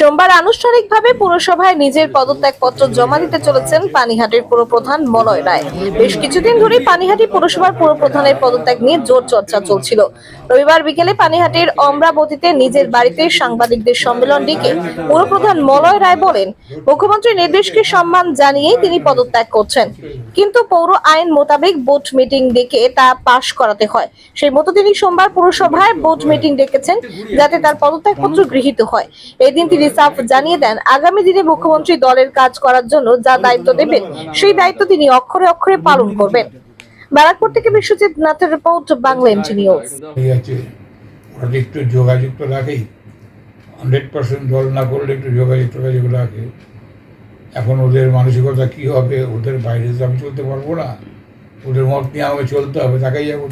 সোমবার আনুষ্ঠানিকভাবে পুরসভায় নিজের পদত্যাগপত্র জমা দিতে চলেছেন পানিহাটির পুরপ্রধান মলয় রায়। বেশ কিছুদিন ধরে পানিহাটি পুরসভার পুরপ্রধানের পদত্যাগ নিয়ে জোর চর্চা চলছিল। রবিবার বিকেলে পানিহাটির অমরাবতীতে নিজের বাড়িতে সাংবাদিকদের সম্মেলন ডেকে পুরপ্রধান মলয় রায় বলেন, মুখ্যমন্ত্রীর নির্দেশকে সম্মান জানিয়েই তিনি পদত্যাগ করছেন। কিন্তু পৌর আইন মোতাবেক বোট মিটিং ডেকে তা পাশ করাতে হয়। সেই মতো তিনি সোমবার পুরসভায় বোট মিটিং ডেকেছেন যাতে তার পদত্যাগপত্র গৃহীত হয়। এদিন তিনি সাফ জানিয়ে দেন, আগামী দিনে মুখ্যমন্ত্রী দলের কাজ করার জন্য যা দায়িত্ব দেবেন, সেই দায়িত্ব তিনি অক্ষরে অক্ষরে পালন করবেন। ব্যারাকপুর থেকে বিশ্বজিৎ নাথের রিপোর্ট বাংলা এনটি নিউজ। ওরা একটু যোগাযোগ তো রাখেই। হান্ড্রেড পার্সেন্ট দল না করলে একটু যোগাযোগ টোগাযোগ রাখে। এখন ওদের মানসিকতা কী হবে ওদের বাইরে তো আমি চলতে পারব না। ওদের মত নিয়ে আমাকে চলতে হবে তাকাই যাব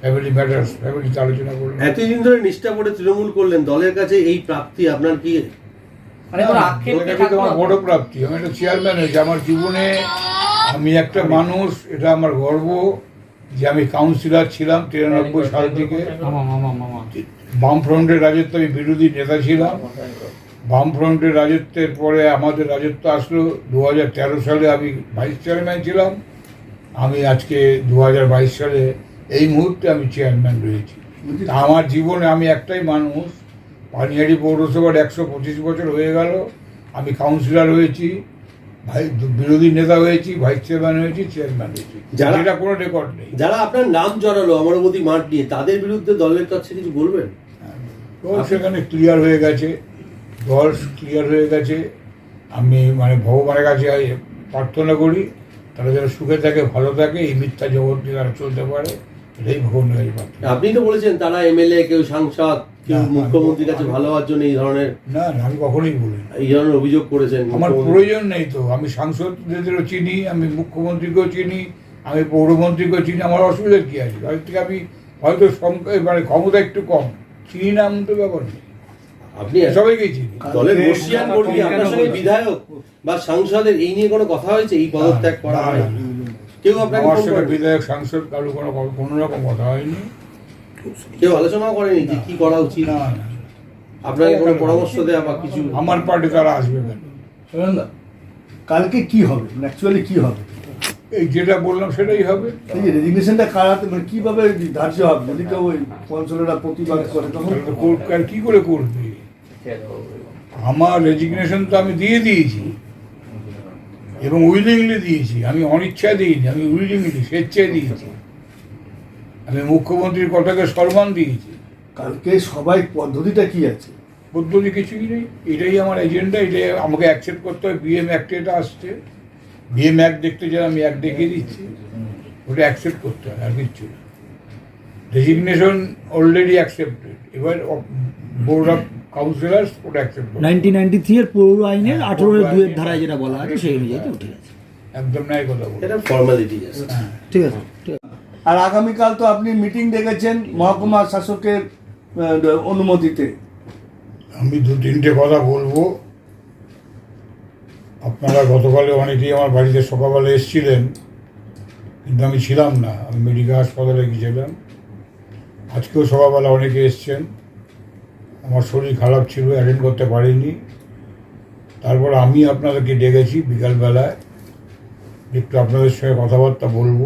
ফ্যামিলি ম্যাটার্স ফ্যামিলিতে আলোচনা করব। এতদিন ধরে নিষ্ঠা করে তৃণমূল করলেন দলের কাছে এই প্রাপ্তি আপনার কি? মানে আমার বড় প্রাপ্তি আমি একটা চেয়ারম্যান হয়েছি আমার জীবনে আমি একটা মানুষ এটা আমার গর্ব যে আমি কাউন্সিলর ছিলাম তিরানব্বই সাল থেকে। বামফ্রন্টের রাজত্ব আমি বিরোধী নেতা ছিলাম। বামফ্রন্টের রাজত্বের পরে আমাদের রাজত্ব আসলো। দু হাজার তেরো সালে আমি ভাইস চেয়ারম্যান ছিলাম। আমি আজকে দু হাজার বাইশ সালে এই মুহূর্তে আমি চেয়ারম্যান রয়েছি। আমার জীবনে আমি একটাই মানুষ। পানিহাটি পৌরসভার একশো পঁচিশ বছর হয়ে গেল। আমি কাউন্সিলর হয়েছি। ভাই বিরোধী নেতা হয়েছি ভাইস চেয়ারম্যান হয়েছি চেয়ারম্যান হয়েছি। যারা- কোনো রেকর্ড নেই। যারা আপনার নাম জড়ালো আমার অমরাবতী মাঠ নিয়ে তাদের বিরুদ্ধে দলের কাছে কিছু বলবেন? দল সেখানে ক্লিয়ার হয়ে গেছে দল ক্লিয়ার হয়ে গেছে। আমি মানে ভগবানের কাছে প্রার্থনা করি তারা যেন সুখে থাকে ভালো থাকে এই মিথ্যা জগৎ নিয়ে তারা চলতে পারে এটাই ভগবানের কাছে প্রার্থনা। আপনি তো বলেছেন তারা এমএলএ কেউ সাংসদ কেউ মুখ্যমন্ত্রীর কাছে ভালো হওয়ার জন্য এই ধরনের না না আমি কখনোই বলি এই ধরনের অভিযোগ করেছেন আমার প্রয়োজন নেই তো। আমি সাংসদদেরও চিনি আমি মুখ্যমন্ত্রীকেও চিনি আমি পৌরমন্ত্রীকেও চিনি আমার অসুবিধা কী আছে? তাদের থেকে আমি হয়তো মানে ক্ষমতা একটু কম। চিনি না এমন তো ব্যাপার নেই। আপনি সবাইকেই চিনি। দলের বর্ষিয়ান কর্মী আপনার সঙ্গে বিধায়ক বা সাংসদের এই নিয়ে কোনো কথা হয়েছে? এই পদত্যাগ করা হয়। কেউ আপনাকে? বিধায়ক সাংসদ কারও কোনো কোনো রকম কথা হয়নি। কেউ আলোচনাও করেনি যে কি করা উচিত। না না আপনাকে কোনো পরামর্শ দেওয়া বা কিছু? আমার পার্টি তারা আসবে কেন? সুরেন্দা কালকে কি হবে? অ্যাকচুয়ালি কি হবে? এই যেটা বললাম সেটাই হবে। এই যে রেজিগনেশনটা কারাতে মানে কীভাবে ধার্য হবে? যদি কেউ ওই প্রতিবাদ করে তখন আর কি করে করবে? আমার রেজিগনেশন তো আমি দিয়ে দিয়েছি। এবং উইলিংলি দিয়েছি। আমি অনিচ্ছায় দিইনি আমি উইলিংলি স্বেচ্ছায় দিয়েছি। আমি মুখ্যমন্ত্রীর কথাকে সম্মান দিয়েছি। কালকে সবাই পদ্ধতিটা কি আছে? পদ্ধতি কিছুই নেই। এটাই আমার এজেন্ডা এটাই আমাকে অ্যাকসেপ্ট করতে হয়। বিএম অ্যাক্টে এটা আসছে। বিএম অ্যাক্ট দেখতে চাই আমি অ্যাক্ট দেখিয়ে দিচ্ছি। ওটা অ্যাকসেপ্ট করতে হয় আর কিচ্ছু না। রেজিগনেশন অলরেডি অ্যাকসেপ্টেড এবার বোর্ড অফ কাউন্সিলার্স ওটা অ্যাকসেপ্ট করবে নাইনটিন নাইনটি থ্রি এর পৌর আইনের আঠেরো আঠারো দুয়ের ধারায় যেটা বলা আছে সেই অনুযায়ী ঠিক আছে একদম নাই কথা বলে এটা ফর্মালিটি হ্যাঁ। ঠিক আছে ঠিক আছে। আর আগামীকাল তো আপনি মিটিং ডেকেছেন মহকুমা শাসকের অনুমতিতে। আমি দু তিনটে কথা বলব। আপনারা গতকালে অনেকেই আমার বাড়িতে সকালবেলা এসেছিলেন, কিন্তু আমি ছিলাম না। আমি মেডিকেল হাসপাতালে গিয়েছিলাম। আজকেও সকালবেলা অনেকে এসছেন। আমার শরীর খারাপ ছিল অ্যাটেন্ড করতে পারিনি। তারপর আমি আপনাদেরকে ডেকেছি বিকালবেলায়। একটু আপনাদের সঙ্গে কথাবার্তা বলব।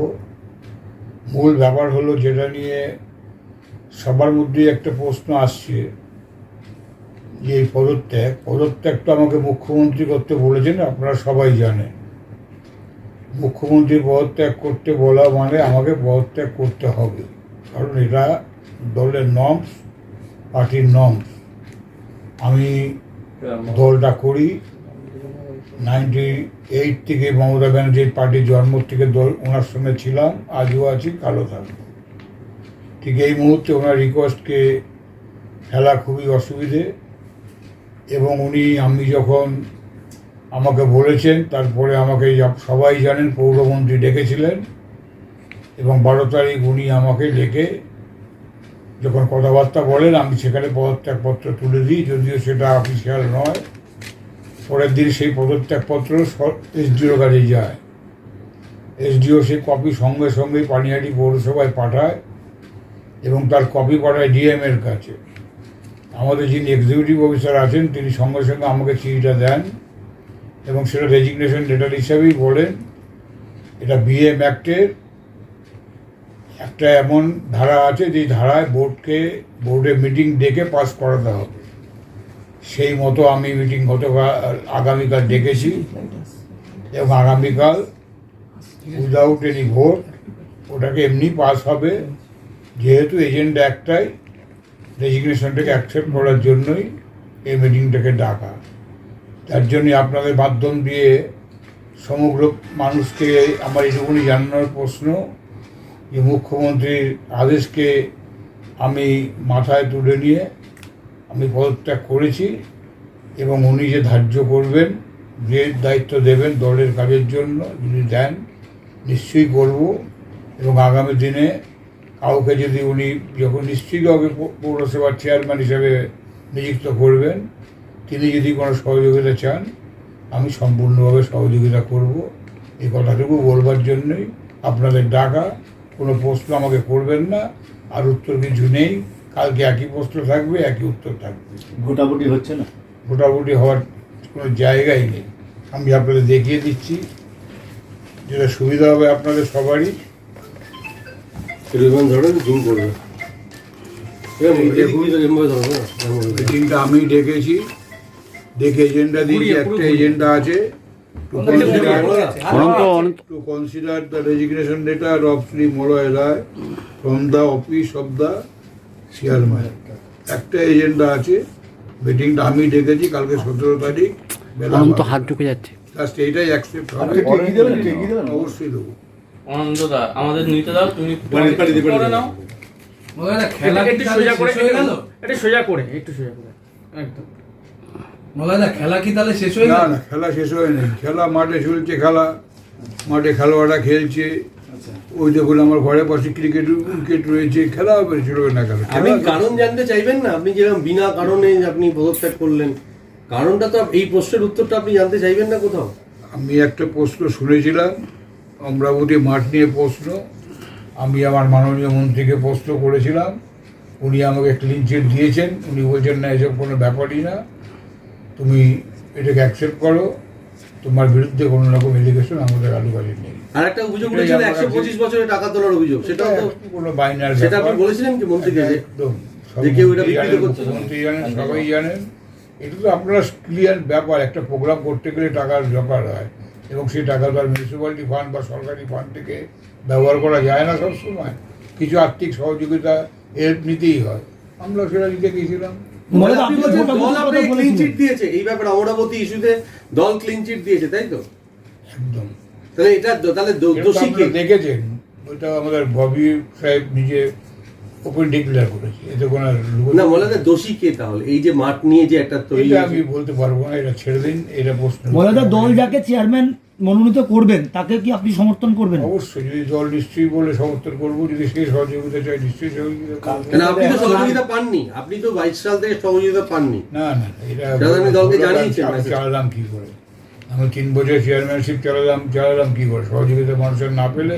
মূল ব্যাপার হলো যেটা নিয়ে সবার মধ্যেই একটা প্রশ্ন আসছে যে এই পদত্যাগ পদত্যাগ তো আমাকে মুখ্যমন্ত্রী করতে বলেছেন আপনারা সবাই জানেন। মুখ্যমন্ত্রী পদত্যাগ করতে বলা মানে আমাকে পদত্যাগ করতে হবে কারণ এটা দলের নর্মস পার্টির নর্মস আমি দলটা করি নাইনটি এইট থেকে মমতা ব্যানার্জির পার্টির জন্ম থেকে দল ওনার সঙ্গে ছিলাম, আজও আছি কালো থাকব। ঠিক এই মুহূর্তে ওনার রিকোয়েস্টকে ফেলা খুবই অসুবিধে এবং উনি, আমি যখন আমাকে বলেছেন, তারপরে আমাকে সবাই জানেন, পৌরমন্ত্রী ডেকেছিলেন এবং বারো তারিখ উনি আমাকে ডেকে যখন কথাবার্তা বলেন, আমি সেখানে পদত্যাগপত্র তুলে দিই, যদিও সেটা অফিসিয়াল নয়। পরের দিন সেই পদত্যাগপত্র এসডিওর কাছে যায়। এসডিও সেই কপি সঙ্গে সঙ্গে পানিহাটি পৌরসভায় পাঠায় এবং তার কপি পাঠায় ডিএম এর কাছে। আমাদের যিনি এক্সিকিউটিভ অফিসার আছেন, তিনি সঙ্গে সঙ্গে আমাকে চিঠিটা দেন এবং সেটা রেজিগনেশন লেটার হিসাবেই বলেন। এটা বিএম অ্যাক্টের একটা এমন ধারা আছে যে ধারায় বোর্ডকে বোর্ডে মিটিং ডেকে পাস করাতে হবে। সেই মতো আমি মিটিং গতকাল, আগামীকাল ডেকেছি এবং আগামীকাল উইদাউট এনি ভোট ওটাকে এমনি পাস হবে। যেহেতু এজেন্ডা একটাই রেজিগনেশনটাকে অ্যাকসেপ্ট করার জন্যই এই মিটিংটাকে ডাকা। তার জন্য আপনাদের মাধ্যম দিয়ে সমগ্র মানুষকে আমার এটুকুনি জানানোর প্রশ্ন, যে মুখ্যমন্ত্রীর আদেশকে আমি মাথায় তুলে নিয়ে আমি পদত্যাগ করেছি এবং উনি যে ধার্য করবেন, যে দায়িত্ব দেবেন দলের কাজের জন্য, যদি দেন, নিশ্চয়ই করব। এবং আগামী দিনে কাউকে যদি উনি যখন কাউকে পৌরসভার চেয়ারম্যান হিসেবে নিযুক্ত করবেন, তিনি যদি কোনো সহযোগিতা চান, আমি সম্পূর্ণভাবে সহযোগিতা করব। এই কথাটুকু বলবার জন্যই আপনাদের ডাকা, কোনো প্রশ্ন আমাকে করবেন না, আর উত্তর কিছু নেই। কালকে একই প্রশ্ন থাকবে একই উত্তর থাকবে ভোটাভুটি হচ্ছে না মোটামুটি হওয়ার কোনো জায়গাই নেই আমি আপনাদের দেখিয়ে দিচ্ছি যেটা সুবিধা হবে আপনাদের সবারই এরকম ধরেন জুম করবে। মিটিংটা আমি ডেকেছি দেখে এজেন্ডা দিয়েছি একটা এজেন্ডা আছে to consider to consider the resignation letter of Shri মোড়ায় Roy from the office of the chairman একটা এজেন্ডা আছে। মিটিংটা আমি ডেকেছি কালকে সতেরো তারিখ বেলা বারোটা। হাত ঢুকে যাচ্ছে। জাস্ট এইটাই অ্যাকসেপ্ট হবে। অবশ্যই দেবো। আমাদের নিতে দাও তুমি করে নাও। খেলা একটু কি সোজা তাহলে করে শেষ হয়ে একটু সোজা করে একটু সোজা করে। একদম। মলাদা খেলা কি তাহলে শেষ হয়ে না না খেলা শেষ হয়নি। খেলা মাঠে চলছে খেলা। মাঠে খেলোয়াড়রা খেলছে। ওই দেখুন আমার ঘরে পাশে ক্রিকেট উইকেট রয়েছে খেলা হবে চলবে না কেন? আপনি কারণ জানতে চাইবেন না আপনি যেরকম বিনা কারণে আপনি পদত্যাগ করলেন কারণটা তো এই প্রশ্নের উত্তরটা আপনি জানতে চাইবেন না কোথাও? আমি একটা প্রশ্ন শুনেছিলাম অমরাবতী মাঠ নিয়ে প্রশ্ন আমি আমার মাননীয় মন্ত্রীকে প্রশ্ন করেছিলাম উনি আমাকে ক্লিন চিট দিয়েছেন উনি বলছেন না এসব কোনো ব্যাপারই না তুমি এটাকে অ্যাকসেপ্ট করো। তোমার বিরুদ্ধে কোনো রকম এলিগেশন আমাদের আলু গাড়ি নেই। আর একটা অভিযোগ উঠেছিল একশো পঁচিশ বছরের টাকা তোলার অভিযোগ। সেটাও তো কোনো বাইনার সেটা আপনি বলেছিলেন কি মন্ত্রীকে যে একদম। যে কেউ এটা বিকৃত করছে। না। জানেন সবাই জানেন। এটা তো আপনারা ক্লিয়ার ব্যাপার একটা প্রোগ্রাম করতে গেলে টাকার দরকার হয়। এবং সেই টাকা তো আর মিউনিসিপ্যালিটি ফান্ড বা সরকারি ফান্ড থেকে ব্যবহার করা যায় না সবসময়। কিছু আর্থিক সহযোগিতা হেল্প নিতেই হয়। আমরা সেটা দিতে গেছিলাম মনে এই ব্যাপারে অমরাবতী ইস্যুতে দল ক্লিন চিট দিয়েছে তাই তো? একদম। তাহলে এটা তাহলে দোষী কে? দেখেছেন ওইটা আমাদের ববি সাহেব নিজে ওপেন ডিক্লেয়ার করেছে এতে কোনো না বলে না। দোষী কে তাহলে? এই যে মাঠ নিয়ে যে একটা তৈরি আমি বলতে পারব না এটা ছেড়ে দিন এটা প্রশ্ন। মনে দল যাকে চেয়ারম্যান মনোনীত করবেন তাকে কি আপনি সমর্থন করবেন? অবশ্যই যদি দল নিশ্চয়ই বলে সমর্থন করব যদি সেই সহযোগিতা চাই নিশ্চয়ই সহযোগিতা আপনি তো সহযোগিতা পাননি আপনি তো বাইশ সাল থেকে সহযোগিতা পাননি। না না এটা দলকে জানিয়েছেন চালালাম কি করে? আমি তিন বছর চেয়ারম্যানশিপ চালালাম চালালাম কি করে? সহযোগিতা মানুষের না পেলে?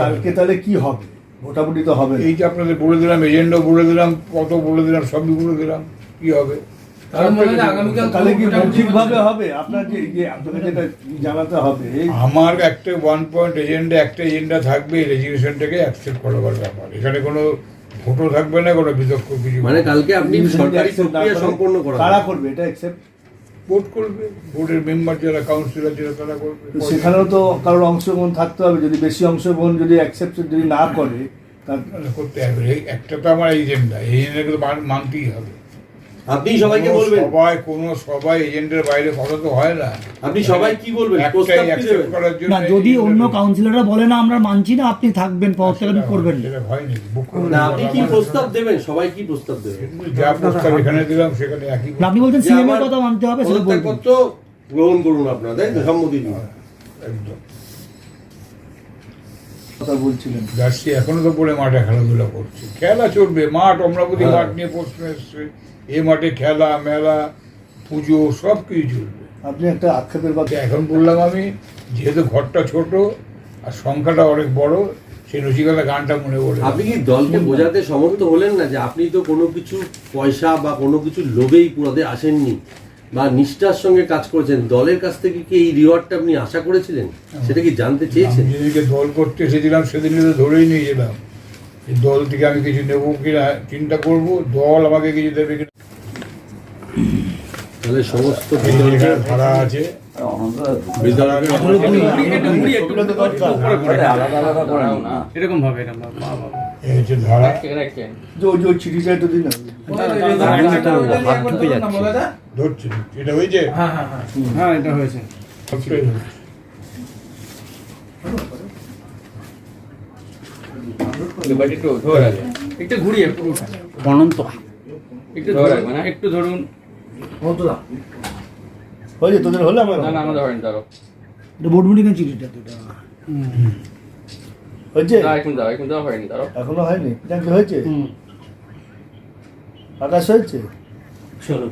কালকে তাহলে কি হবে? ভোটাভুটি তো হবে। এই যে আপনাদের বলে দিলাম এজেন্ডাও বলে দিলাম কত বলে দিলাম সবই বলে দিলাম কি হবে? মনে আগামীকাল তাহলে কি ভোটাভুটি মৌখিক ভাবে হচ্ছে? হবে? আপনার যে যে আপনাকে যেটা জানাতে হবে আমার একটা ওয়ান পয়েন্ট এজেন্ডা একটা এজেন্ডা থাকবে রেজিগনেশনটাকে অ্যাকসেপ্ট করাবার ব্যাপার। এখানে কোনো ভোটও থাকবে না কোনো বিতর্ক কিছু মানে কালকে আপনি সরকারি প্রক্রিয়া সম্পন্ন করা কারা করবে? এটা অ্যাকসেপ্ট ভোট করবে। ভোটের মেম্বার যারা কাউন্সিলর যারা তারা করবে। সেখানেও তো কারোর অংশগ্রহণ থাকতে হবে। যদি বেশি অংশগ্রহণ যদি অ্যাকসেপ্ট যদি না করে তা- তাহলে করতে হবে। এই একটা তো আমার এজেন্ডা এই এজেন্ডাকে তো মানতেই হবে। আপনি সবাইকে বলবেন। সবাই কোনো সবাই এজেন্ডার বাইরে কথা তো হয় না। আপনি সবাই কি বলবেন? একটাই প্রস্তাব কি দেবেন? না যদি অন্য কাউন্সিলররা বলে না আমরা মানছি না আপনি থাকবেন পদত্যাগ করবেন না। আপনি কি প্রস্তাব দেবেন? সবাই কি প্রস্তাব দেবেন যা প্রস্তাব এখানে দিলাম সেখানে একই আপনি বলছেন আমার কথা মানতে হবে সেটা বলবেন। পদত্যাগপত্র গ্রহণ করুন আপনারা তাই সম্মতি দিন। একদম। কথা বলছিলেন। জার্সি এখনও তো পড়ে মাঠে খেলাধুলা করছে। খেলা চলবে মাঠ অমরাবতী হ্যাঁ। মাঠ নিয়ে প্রশ্ন এসছে। এ মাঠে খেলা মেলা পুজো সব কিছু চলবে। আপনি একটা আক্ষেপের কথা এখন বললাম আমি যেহেতু ঘরটা ছোট আর সংখ্যাটা অনেক বড় সেই নচিকালা গানটা মনে পড়ে আপনি কি দলকে বোঝাতে সমর্থ হলেন না যে আপনি তো কোনো কিছু পয়সা বা কোনো কিছু লোভেই পুরাতে আসেননি? বা নিষ্ঠার সঙ্গে কাজ করেছেন। দলের কাছ থেকে কি এই রিওয়ার্ডটা আপনি আশা করেছিলেন? সেটা কি জানতে চেয়েছেন? আমি যেদিনকে দল করতে এসেছিলাম সেদিনে তো ধরেই নিয়ে যেলাম এই দল থেকে আমি কিছু নেব কিনা চিন্তা করব দল আমাকে কিছু দেবে কিনা তাহলে সমস্ত ভাড়া আছে। এরকম ভাবে এরকম ভাবে। এই হচ্ছে ধারা যে ওই চিঠিটা একটু দিন না। ধরছি এটা হয়েছে হ্যাঁ হ্যাঁ হ্যাঁ। হ্যাঁ এটা হয়েছে। একটু ঘুরিয়ে পুরোটা। অনন্ত। একটু ধরুন একটু ধরুন। হয়েছে তোদের হলে আমার না না আমাদের হয়নি দাঁড়ো এটা বোর্ড মিটিংয়ের চিঠিটা তো এটা হয়েছে? না এখন দাও এখন দাও হয়নি দাঁড়ো এখনও হয়নি? পিনাকি হয়েছে? আকাশ হয়েছে? চলো